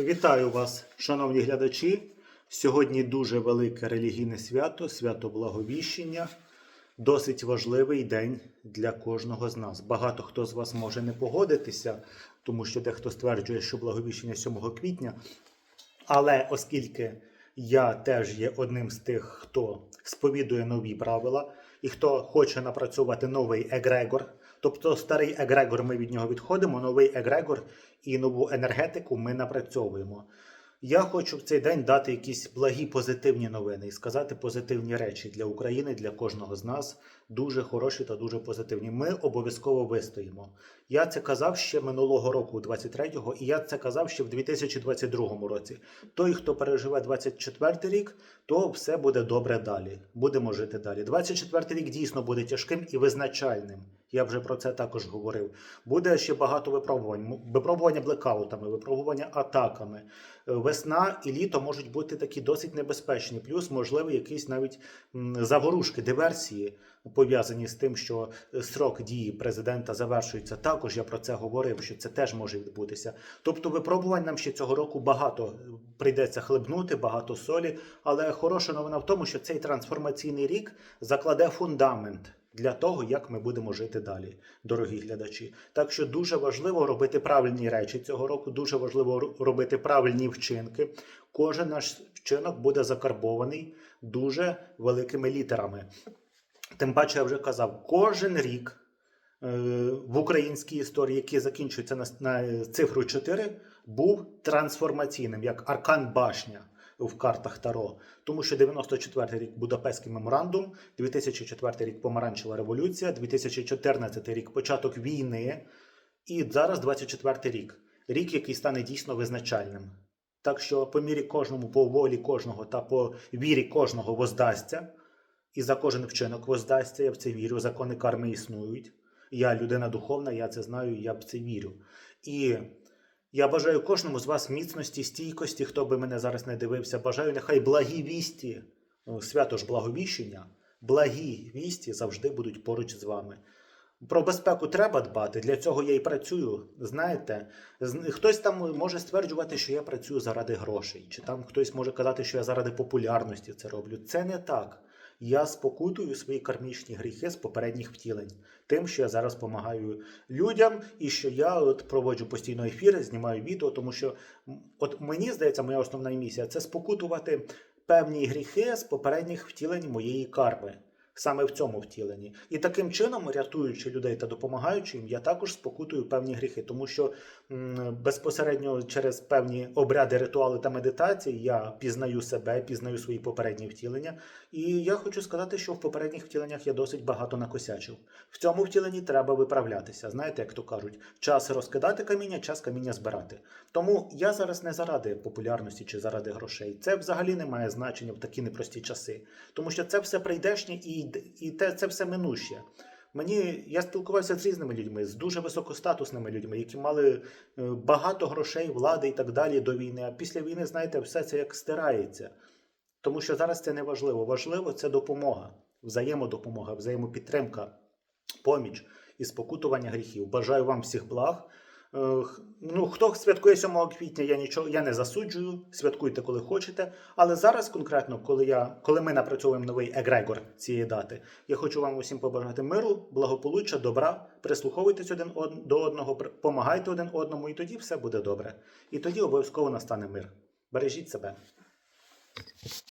Вітаю вас, шановні глядачі. Сьогодні дуже велике релігійне свято, свято Благовіщення. Досить важливий день для кожного з нас. Багато хто з вас може не погодитися, тому що дехто стверджує, що Благовіщення 7 квітня. Але оскільки я теж є одним з тих, хто сповідує нові правила і хто хоче напрацювати новий егрегор, тобто старий егрегор, ми від нього відходимо, новий егрегор і нову енергетику ми напрацьовуємо. Я хочу в цей день дати якісь благі позитивні новини і сказати позитивні речі для України, для кожного з нас. Дуже хороші та дуже позитивні. Ми обов'язково вистоїмо. Я це казав ще минулого року, 23-го, і я це казав ще в 2022 році. Той, хто переживе 24 рік, то все буде добре далі. Будемо жити далі. 24 рік дійсно буде тяжким і визначальним. Я вже про це також говорив. Буде ще багато випробувань. Випробування блекаутами, випробування атаками. Е, Весна і літо можуть бути такі досить небезпечні. Плюс, можливо, якісь навіть заворушки, диверсії пов'язані з тим, що е, срок дії президента завершується. Також я про це говорив, що це теж може відбутися. Тобто, випробувань нам ще цього року багато е, прийдеться хлебнути, багато солі. Але хороша новина в тому, що цей трансформаційний рік закладе фундамент для того, як ми будемо жити далі, дорогі глядачі. Так що дуже важливо робити правильні речі цього року. Дуже важливо робити правильні вчинки. Кожен наш вчинок буде закарбований дуже великими літерами. Тим паче, я вже казав, кожен рік е, в українській історії, який закінчується на, на цифру 4, був трансформаційним, як аркан башня в картах Таро. Тому що 94 рік Будапештський меморандум, 2004 рік Помаранчева революція, 2014 рік початок війни, і зараз 24 рік. Рік, який стане дійсно визначальним. Так що по мірі кожному, по волі кожного та по вірі кожного воздасться, і за кожен вчинок воздасться, я в це вірю, закони карми існують. Я людина духовна, я це знаю, я в це вірю. І я бажаю кожному з вас міцності, стійкості, хто би мене зараз не дивився. Бажаю нехай благі вісті, свято ж благовіщення, благі вісті завжди будуть поруч з вами. Про безпеку треба дбати, для цього я і працюю. Знаєте, хтось там може стверджувати, що я працюю заради грошей, чи там хтось може казати, що я заради популярності це роблю. Це не так. Я спокутую свої кармічні гріхи з попередніх втілень, тим, що я зараз допомагаю людям, і що я от проводжу постійно ефіри, знімаю відео, тому що от мені здається, моя основна місія це спокутувати певні гріхи з попередніх втілень моєї карми. Саме в цьому втіленні. І таким чином, рятуючи людей та допомагаючи їм, я також спокутую певні гріхи, тому що м, безпосередньо через певні обряди, ритуали та медитації я пізнаю себе, пізнаю свої попередні втілення. І я хочу сказати, що в попередніх втіленнях я досить багато накосячив. В цьому втіленні треба виправлятися. Знаєте, як то кажуть, час розкидати каміння, час каміння збирати. Тому я зараз не заради популярності чи заради грошей. Це взагалі не має значення в такі непрості часи, тому що це все прийдешнє і, і те, це все минуще. Мені я спілкувався з різними людьми, з дуже високостатусними людьми, які мали е, багато грошей, влади і так далі до війни. А після війни, знаєте, все це як стирається. Тому що зараз це не важливо. Важливо це допомога, взаємодопомога, взаємопідтримка, поміч і спокутування гріхів. Бажаю вам всіх благ. Е, Ну, хто святкує 7 квітня, я нічого я не засуджую. Святкуйте, коли хочете. Але зараз, конкретно, коли я коли ми напрацьовуємо новий егрегор цієї дати, я хочу вам усім побажати миру, благополуччя, добра. Прислуховуйтесь один до одного, помагайте один одному, і тоді все буде добре. І тоді обов'язково настане мир. Бережіть себе.